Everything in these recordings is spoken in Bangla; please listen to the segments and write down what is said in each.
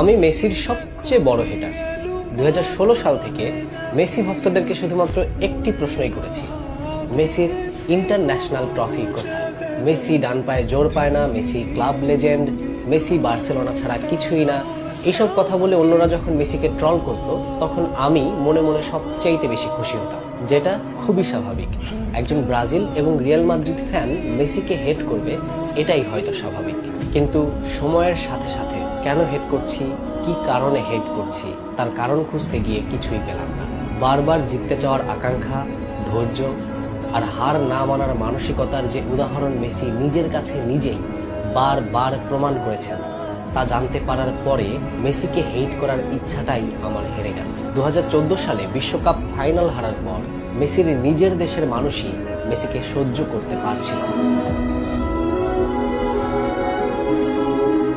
আমি মেসির সবচেয়ে বড় হেটার দু হাজার ষোলো সাল থেকে মেসি ভক্তদেরকে শুধুমাত্র একটি প্রশ্নই করেছি। মেসির ইন্টারন্যাশনাল ট্রফি কোথায়? মেসি ডান পায়ে জোর পায় না, Messi club legend Messi Barcelona ছাড়া কিছুই না। এসব কথা বলে অন্যরা যখন মেসিকে ট্রল করত, তখন আমি মনে মনে সবচাইতে বেশি খুশি হতাম, যেটা খুবই স্বাভাবিক। একজন ব্রাজিল এবং রিয়াল মাদ্রিদ ফ্যান মেসিকে হেড করবে, এটাই হয়তো স্বাভাবিক। কিন্তু সময়ের সাথে সাথে কেন হেড করছি? কি কারণে হেড করছি? তার কারণ খুঁজতে গিয়ে কিছুই পেলাম না। বারবার জিততে চাওয়ার আকাঙ্ক্ষা, ধৈর্য আর হার না মানার মানসিকতার যে উদাহরণ মেসি নিজের কাছে নিজেই বারবার প্রমাণ করেছেন, তা জানতে পারার পরে মেসিকে হেট করার ইচ্ছাটাই আমার হেরে গেল। দু হাজার চোদ্দ সালে বিশ্বকাপ ফাইনাল হারার পর মেসির নিজের দেশের মানুষই মেসিকে সহ্য করতে পারছিল না।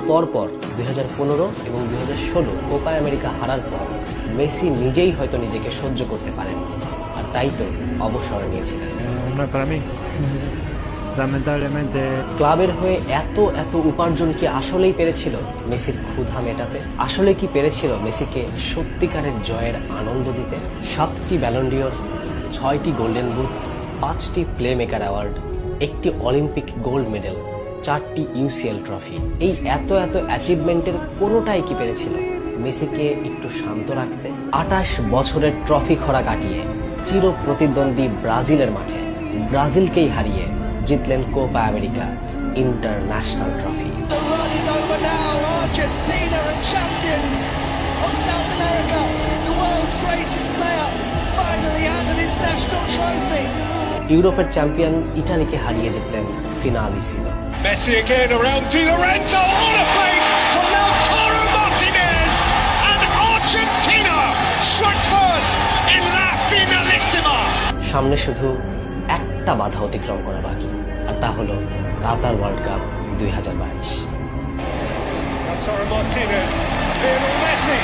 পরপর দুই হাজার পনেরো এবং দুই হাজার ষোলো কোপা আমেরিকা হারার পর মেসি নিজেই হয়তো নিজেকে সহ্য করতে পারেন আর তাই তো অবসর নিয়েছিলেন। ক্লাবের হয়ে এত এত উপার্জন কি আসলেই পেরেছিল মেসির ক্ষুধা মেটাতে? আসলে কি পেরেছিল মেসিকে সত্যিকারের জয়ের আনন্দ দিতে? সাতটি ব্যালন্ডিয়র ছয়টি গোল্ডেন বুট পাঁচটি প্লে মেকার অ্যাওয়ার্ড একটি অলিম্পিক গোল্ড মেডেল চারটি ইউসিএল ট্রফি এই এত এত অ্যাচিভমেন্টের কোনোটাই কি পেরেছিল? মেসিকে একটু শান্ত রাখতে আটাশ বছরের ট্রফি খরা কাটিয়ে চির প্রতিদ্বন্দ্বী ব্রাজিলের মাঠে ব্রাজিলকেই হারিয়ে জিতলেন কোপা আমেরিকা ইন্টারন্যাশনাল ট্রফি. ইউরোপের চ্যাম্পিয়ন ইটালিকে হারিয়ে জিতলেন Finalissima. Messi again around Di Lorenzo on a play for Lautaro Martinez and Argentina strike first in La Finalissima. সামনে শুধু একটা বাধা অতিক্রম করা বাকি আর তা হলো কাতার ওয়ার্ল্ড কাপ দুই হাজার বাইশ Lautaro Martinez, Lionel Messi,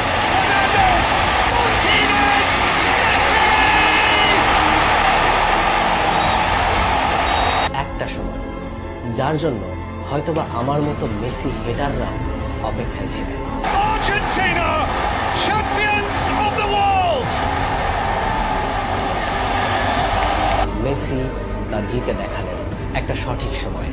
যার জন্য হয়তোবা আমার মতো মেসি হেটাররা অপেক্ষায় ছিলেন. মেসি তা জিতে দেখালেন একটা সঠিক সময়